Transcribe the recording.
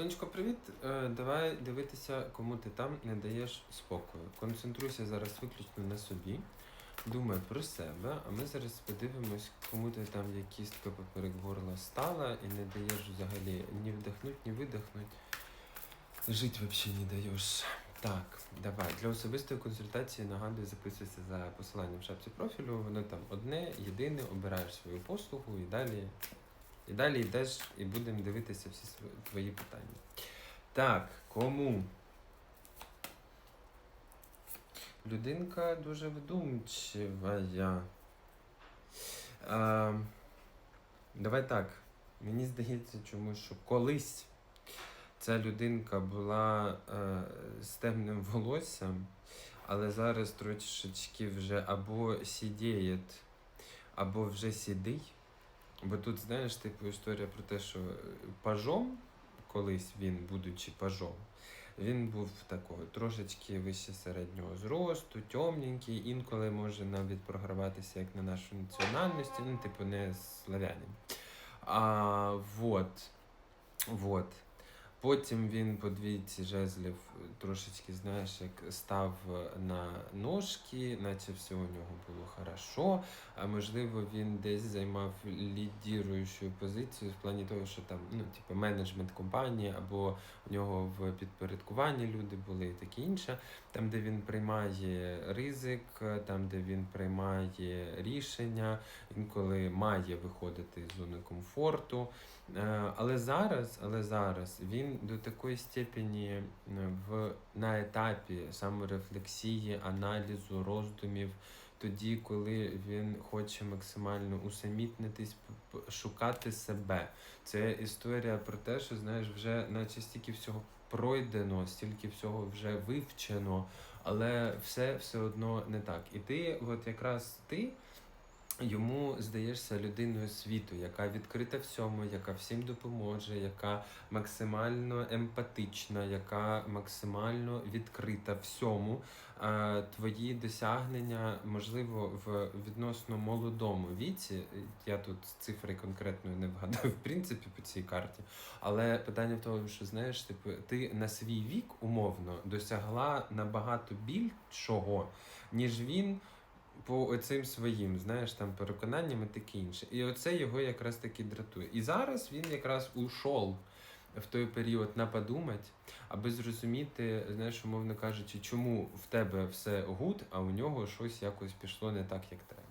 Сонечко, привіт. Е, Давай дивитися, кому ти там не даєш спокою. Концентруйся зараз виключно на собі. Думай про себе, а ми зараз подивимось, кому ти там як кістка поперек горла стала і не даєш взагалі ні вдихнуть, ні видихнуть. Жить взагалі не даєш. Так, давай. Для особистої консультації нагадую, записуйся за посиланням в шапці профілю. Воно там одне, єдине, обираєш свою послугу і далі. І далі йдеш і будемо дивитися всі твої питання. Так, кому? Людинка дуже вдумчива. А, давай так. Мені здається, чомусь, що колись ця людинка була е, з темним волоссям, але зараз трошечки вже або сідіє, або вже сідий. Бо тут, знаєш, типу історія про те, що пажом, колись він, будучи пажом, він був такого трошечки вище середнього зросту, темненький, інколи може навіть програватися як на нашу національність, ну, типу, не славянин. А, вот, вот. Потім він по двійці жезлів трошечки, знаєш, як став на ножки, наче все у нього було хорошо. А можливо, він десь займав лідіруючу позицію в плані того, що там, ну, типу, менеджмент компанії, або у нього в підпорядкуванні люди були і таке інше. Там, де він приймає ризик, там, де він приймає рішення, інколи має виходити з зони комфорту. Е, Але зараз, але зараз він до такої степені е, в на етапі саморефлексії, аналізу, роздумів, тоді, коли він хоче максимально усамітнитись, шукати себе. Це історія про те, що знаєш, вже наче стільки всього пройдено, стільки всього вже вивчено, але все все одно не так. І ти, от якраз ти. Йому здаєшся людиною світу, яка відкрита всьому, яка всім допоможе, яка максимально емпатична, яка максимально відкрита всьому. Твої досягнення, можливо, в відносно молодому віці. Я тут цифри конкретної не вгадаю, в принципі, по цій карті. Але питання в тому, що знаєш, типу, ти на свій вік умовно досягла набагато більшого, ніж він по оцим своїм, знаєш, там переконанням і таке інше. І оце його якраз таки дратує. І зараз він якраз ушов в той період на подумать, аби зрозуміти, знаєш, умовно кажучи, чому в тебе все гуд, а у нього щось якось пішло не так, як треба.